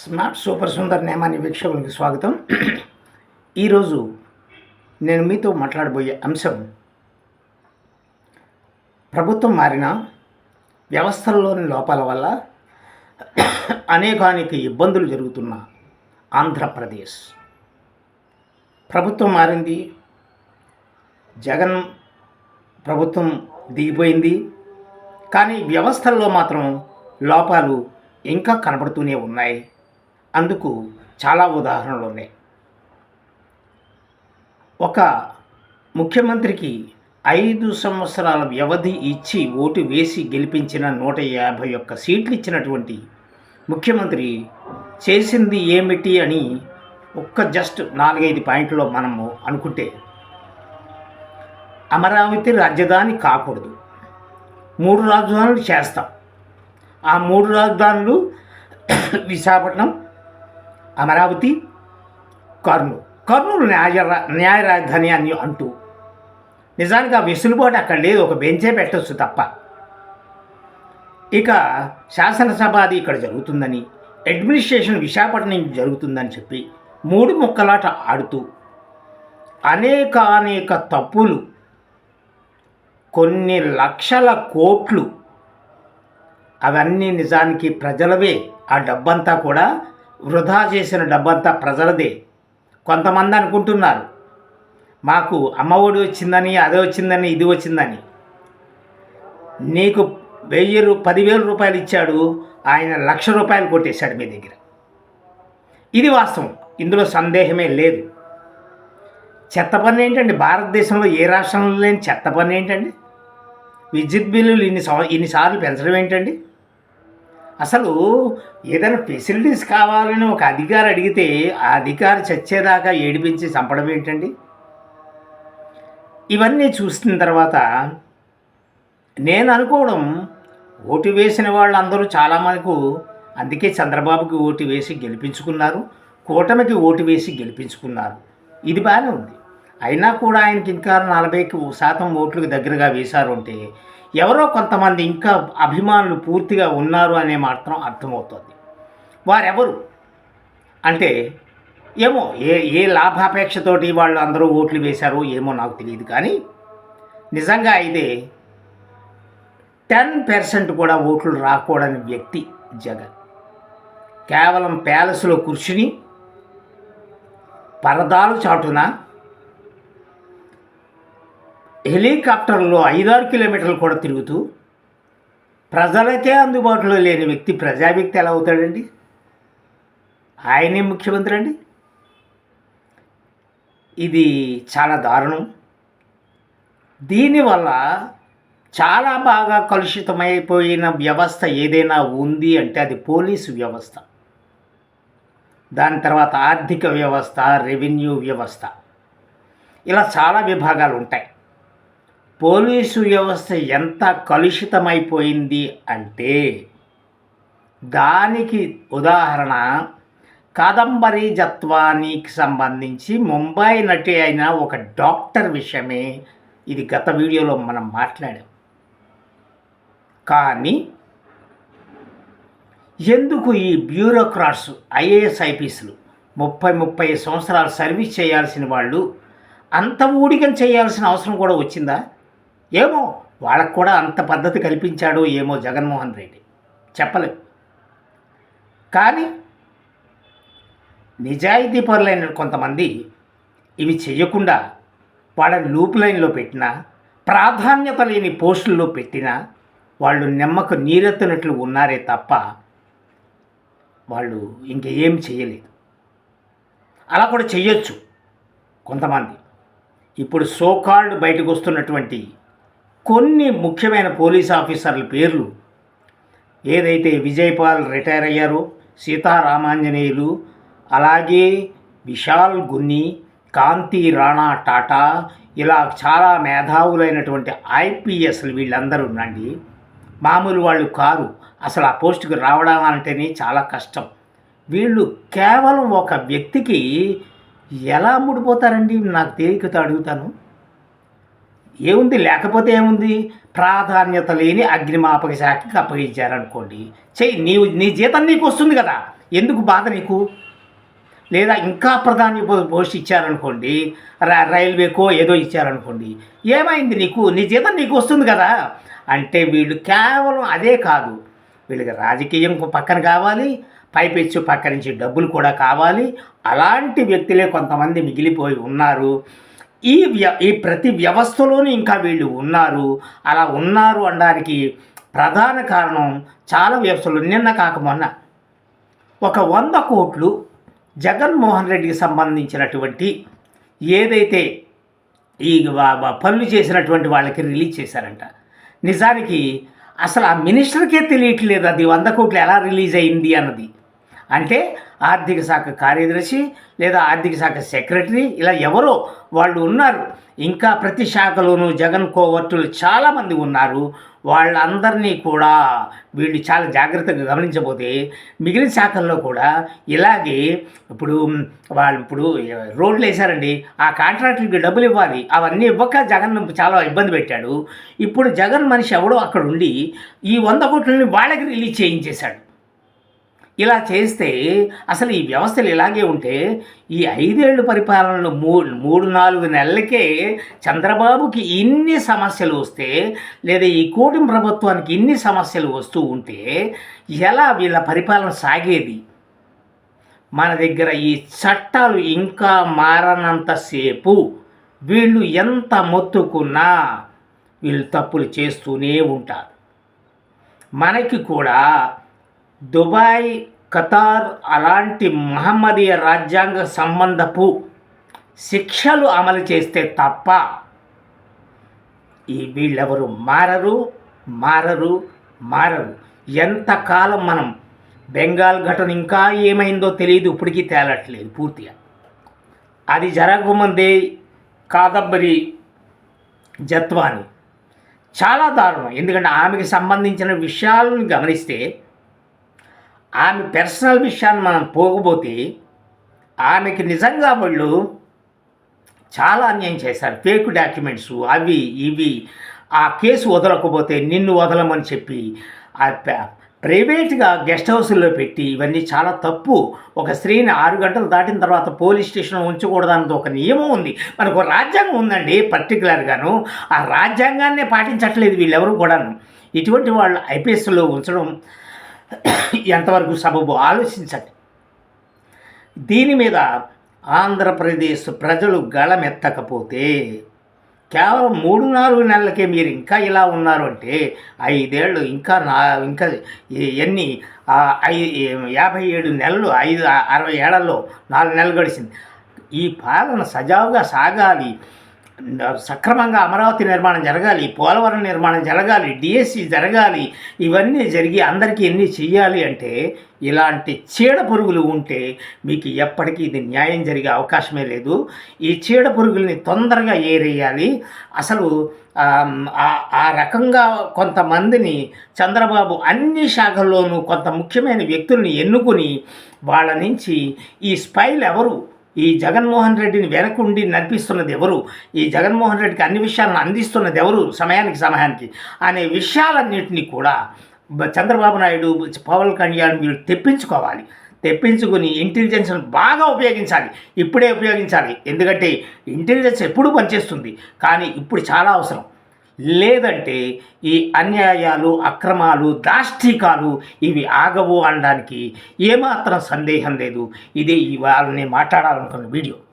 Smart super Sundar Nemani వీక్షకులకు స్వాగతం. ఈరోజు నేను మీతో మాట్లాడబోయే అంశం ప్రభుత్వం మారిన వ్యవస్థల్లోని లోపాల వల్ల అనేకానేక ఇబ్బందులు జరుగుతున్న ఆంధ్రప్రదేశ్. ప్రభుత్వం మారింది జగన్ ప్రభుత్వం దిగిపోయింది కానీ వ్యవస్థల్లో మాత్రం లోపాలు ఇంకా కనబడుతూనే ఉన్నాయి. అందుకు చాలా ఉదాహరణలు ఉన్నాయి ఒక ముఖ్యమంత్రికి ఐదు సంవత్సరాల వ్యవధి ఇచ్చి ఓటు వేసి గెలిపించిన నూట యాభై ఒక్క సీట్లు ఇచ్చినటువంటి ముఖ్యమంత్రి చేసింది ఏమిటి అని ఒక్క జస్ట్ నాలుగైదు పాయింట్లో మనము అనుకుంటే అమరావతి రాజధాని కాకూడదు. మూడు రాజధానులు చేస్తాం. ఆ మూడు రాజధానులు విశాఖపట్నం అమరావతి కర్నూలు. కర్నూలు న్యాయ రా- న్యాయ రాజధాని అని అంటూ. నిజానికి ఆ వెసులుబాటు అక్కడ లేదు ఒక బెంచే పెట్టవచ్చు తప్ప. ఇక శాసనసభ అది ఇక్కడ జరుగుతుందని అడ్మినిస్ట్రేషన్ విశాఖపట్నం జరుగుతుందని చెప్పి మూడు ముక్కలాట ఆడుతూ. అనేక అనేక తప్పులు కొన్ని లక్షల కోట్లు అవన్నీ నిజానికి ప్రజలవే. ఆ డబ్బంతా కూడా వృధా చేసిన డబ్బంతా ప్రజలదే. కొంతమంది అనుకుంటున్నారు మాకు అమ్మఒడి వచ్చిందని అదే వచ్చిందని ఇది వచ్చిందని. నీకు వెయ్యి రూ పదివేల రూపాయలు ఇచ్చాడు ఆయన లక్ష రూపాయలు కొట్టేశాడు మీ దగ్గర. ఇది వాస్తవం. ఇందులో సందేహమే లేదు. చెత్త పని ఏంటండి? భారతదేశంలో ఏ రాష్ట్రంలో లేని చెత్త పని ఏంటండి? విద్యుత్ బిల్లులు ఇన్ని సంవ ఇన్నిసార్లు పెంచడం ఏంటండి? అసలు ఏదైనా ఫెసిలిటీస్ కావాలని ఒక అధికారి అడిగితే ఆ అధికారి చచ్చేదాకా ఏడిపించి చంపడం ఏంటండి? ఇవన్నీ చూసిన తర్వాత నేను అనుకోవడం ఓటు వేసిన వాళ్ళందరూ చాలా మనకు అందుకే చంద్రబాబుకి ఓటు వేసి గెలిపించుకున్నారు కూటమికి ఓటు వేసి గెలిపించుకున్నారు. ఇది బాగానే ఉంది. అయినా కూడా ఆయనకి ఇంకా నలభైకి శాతం ఓట్లకు దగ్గరగా వేశారు అంటే ఎవరో కొంతమంది ఇంకా అభిమానులు పూర్తిగా ఉన్నారు అనే మాత్రం అర్థమవుతుంది. వారెవరు? అంటే ఏమో ఏ ఏ లాభాపేక్షతోటి వాళ్ళు అందరూ ఓట్లు వేశారో ఏమో నాకు తెలియదు కానీ నిజంగా అయితే టెన్ పర్సెంట్ కూడా ఓట్లు రాకూడని వ్యక్తి జగన్. కేవలం ప్యాలెస్లో కూర్చుని పరదాలు చాటున హెలికాప్టర్లో ఐదారు కిలోమీటర్లు కూడా తిరుగుతూ ప్రజలకే అందుబాటులో లేని వ్యక్తి ప్రజా వ్యక్తి ఎలా అవుతాడండి? ఆయనే ముఖ్యమంత్రి అండి? ఇది చాలా దారుణం. దీనివల్ల చాలా బాగా కలుషితమైపోయిన వ్యవస్థ ఏదైనా ఉంది అంటే అది పోలీసు వ్యవస్థ. దాని తర్వాత ఆర్థిక వ్యవస్థ రెవెన్యూ వ్యవస్థ. ఇలా చాలా విభాగాలు ఉంటాయి. పోలీసు వ్యవస్థ ఎంత కలుషితమైపోయింది అంటే దానికి ఉదాహరణ కాదంబరి జత్వానికి సంబంధించి ముంబై నటి అయిన ఒక డాక్టర్ విషయమే ఇది గత వీడియోలో మనం మాట్లాడాం. కానీ ఎందుకు ఈ బ్యూరోక్రాట్స్ ఐఏఎస్ ఐపీఎస్లు ముప్పై ముప్పై సంవత్సరాలు సర్వీస్ చేయాల్సిన వాళ్ళు అంత ఊడిగం చేయాల్సిన అవసరం కూడా వచ్చిందా? ఏమో వాళ్ళకు కూడా అంత పద్ధతి కల్పించాడో ఏమో జగన్మోహన్ రెడ్డి. చెప్పలేదు. కానీ నిజాయితీ పరులైన కొంతమంది ఇవి చేయకుండా వాళ్ళని లూప్ లైన్లో పెట్టినా ప్రాధాన్యత లేని పోస్టుల్లో పెట్టినా వాళ్ళు నిమ్మకు నీరెత్తినట్లు ఉన్నారే తప్ప వాళ్ళు ఇంకేం చేయలేదు అలా కూడా చేయొచ్చు కొంతమంది. ఇప్పుడు సోకాల్డ్ బయటకు వస్తున్నటువంటి కొన్ని ముఖ్యమైన పోలీస్ ఆఫీసర్ల పేర్లు ఏదైతే విజయపాల్ రిటైర్ అయ్యారో సీతారామాంజనేయులు అలాగే విశాల్ గున్ని కాంతి రాణా టాటా ఇలా చాలా మేధావులైనటువంటి ఐపీఎస్లు వీళ్ళందరూ ఉండండి. మామూలు వాళ్ళు కారు. అసలు ఆ పోస్టుకు రావడం అంటేనే చాలా కష్టం. వీళ్ళు కేవలం ఒక వ్యక్తికి ఎలా ముడిపోతారండి? నాకు తేలికతో అడుగుతాను. ఏముంది? లేకపోతే ఏముంది? ప్రాధాన్యత లేని అగ్నిమాపక శాఖకి అప్పగించారనుకోండి. చెయ్యి నీవు నీ జీతం నీకు వస్తుంది కదా. ఎందుకు బాధ నీకు? లేదా ఇంకా ప్రధాని పోస్ట్ ఇచ్చారనుకోండి రైల్వేకో ఏదో ఇచ్చారనుకోండి ఏమైంది నీకు? నీ జీతం నీకు వస్తుంది కదా. అంటే వీళ్ళు కేవలం అదే కాదు. వీళ్ళకి రాజకీయం పక్కన కావాలి పైపెచ్చు పక్క నుంచి డబ్బులు కూడా కావాలి. అలాంటి వ్యక్తులే కొంతమంది మిగిలిపోయి ఉన్నారు. ఈ వ్య ఈ ప్రతి వ్యవస్థలోనూ ఇంకా వీళ్ళు ఉన్నారు. అలా ఉన్నారు అనడానికి ప్రధాన కారణం చాలా వ్యవస్థలు. నిన్న కాక మొన్న ఒక వంద కోట్లు జగన్మోహన్ రెడ్డికి సంబంధించినటువంటి ఏదైతే ఈ పనులు చేసినటువంటి వాళ్ళకి రిలీజ్ చేశారంట. నిజానికి అసలు ఆ మినిస్టర్కే తెలియట్లేదు అది వంద కోట్లు ఎలా రిలీజ్ అయింది అన్నది. అంటే ఆర్థిక శాఖ కార్యదర్శి లేదా ఆర్థిక శాఖ సెక్రటరీ ఇలా ఎవరో వాళ్ళు ఉన్నారు. ఇంకా ప్రతి శాఖలోనూ జగన్ కోవర్టులు చాలామంది ఉన్నారు. వాళ్ళందరినీ కూడా వీళ్ళు చాలా జాగ్రత్తగా గమనించబోతే మిగిలిన శాఖల్లో కూడా ఇలాగే ఇప్పుడు వాళ్ళు ఇప్పుడు రోడ్లు వేశారండి. ఆ కాంట్రాక్టులకి డబ్బులు ఇవ్వాలి. అవన్నీ ఇవ్వక జగన్ చాలా ఇబ్బంది పెట్టాడు. ఇప్పుడు జగన్ మనిషి ఎవడో అక్కడ ఉండి ఈ వంద కోట్లని వాళ్ళకి రిలీజ్ చేయించేశాడు. ఇలా చేస్తే అసలు ఈ వ్యవస్థలు ఇలాగే ఉంటే ఈ ఐదేళ్ళ పరిపాలనలో మూడు మూడు నాలుగు నెలలకే చంద్రబాబుకి ఇన్ని సమస్యలు వస్తే లేదా ఈ కూటమి ప్రభుత్వానికి ఇన్ని సమస్యలు వస్తూ ఉంటే ఎలా వీళ్ళ పరిపాలన సాగేది? మన దగ్గర ఈ చట్టాలు ఇంకా మారనంతసేపు వీళ్ళు ఎంత మొత్తుకున్నా వీళ్ళు తప్పులు చేస్తూనే ఉంటారు. మనకి కూడా దుబాయ్ ఖతార్ అలాంటి మహమ్మదీయ రాజ్యాంగ సంబంధపు శిక్షలు అమలు చేస్తే తప్ప ఈ వీళ్ళెవరు మారరు మారరు మారరు. ఎంతకాలం మనం బెంగాల్ ఘటన ఇంకా ఏమైందో తెలియదు ఇప్పటికీ తేలట్లేదు పూర్తిగా. అది జరగకముందే కాదంబరి జత్వాని. చాలా దారుణం. ఎందుకంటే ఆమెకి సంబంధించిన విషయాలను గమనిస్తే ఆమె పర్సనల్ విషయాన్ని మనం పోకపోతే ఆమెకి నిజంగా వాళ్ళు చాలా అన్యాయం చేశారు. ఫేక్ డాక్యుమెంట్స్ అవి ఇవి. ఆ కేసు వదలకపోతే నిన్ను వదలమని చెప్పి ఆ ప్రైవేట్గా గెస్ట్ హౌస్లో పెట్టి ఇవన్నీ చాలా తప్పు. ఒక స్త్రీని ఆరు గంటలు దాటిన తర్వాత పోలీస్ స్టేషన్లో ఉంచకూడదన్నది ఒక నియమం ఉంది. మనకు ఒక రాజ్యాంగం ఉందండి పర్టికులర్గాను ఆ రాజ్యాంగాన్నే పాటించట్లేదు వీళ్ళెవరు కూడాను. ఇటువంటి వాళ్ళు ఐపీఎస్లో ఉంచడం ఎంతవరకు సబబు ఆలోచించండి. దీని మీద ఆంధ్రప్రదేశ్ ప్రజలు గళమెత్తకపోతే కేవలం మూడు నాలుగు నెలలకే మీరు ఇంకా ఇలా ఉన్నారు అంటే ఐదేళ్ళు ఇంకా నా ఇంకా ఎన్ని ఐ యాభై ఏడు నెలలు ఐదు అరవై ఏళ్ళలో నాలుగు నెలలు గడిచింది. ఈ పాలన సజావుగా సాగాలి. సక్రమంగా అమరావతి నిర్మాణం జరగాలి పోలవరం నిర్మాణం జరగాలి డిఎస్సి జరగాలి ఇవన్నీ జరిగి అందరికీ ఎన్ని చెయ్యాలి అంటే ఇలాంటి చీడ పురుగులు ఉంటే మీకు ఎప్పటికీ ఇది న్యాయం జరిగే అవకాశమే లేదు. ఈ చీడ పురుగుల్ని తొందరగా ఏరేయాలి. అసలు ఆ- ఆ రకంగా కొంతమందిని చంద్రబాబు అన్ని శాఖల్లోనూ కొంత ముఖ్యమైన వ్యక్తుల్ని ఎన్నుకుని వాళ్ళ నుంచి ఈ స్పైల్ ఎవరు ఈ జగన్మోహన్ రెడ్డిని వెనకుండి నడిపిస్తున్నది ఎవరు? ఈ జగన్మోహన్ రెడ్డికి అన్ని విషయాలను అందిస్తున్నది ఎవరు? సమయానికి సమయానికి. అనే విషయాలన్నింటినీ కూడా చంద్రబాబు నాయుడు పవన్ కళ్యాణ్ వీళ్ళు తెప్పించుకోవాలి. తెప్పించుకుని ఇంటెలిజెన్స్ను బాగా ఉపయోగించాలి. ఇప్పుడే ఉపయోగించాలి. ఎందుకంటే ఇంటెలిజెన్స్ ఎప్పుడూ పనిచేస్తుంది? కానీ ఇప్పుడు చాలా అవసరం. లేదంటే ఈ అన్యాయాలు అక్రమాలు దాష్టికాలు ఇవి ఆగవు అనడానికి ఏమాత్రం సందేహం లేదు. ఇదే ఇవాళ నేను మాట్లాడాలనుకున్న వీడియో.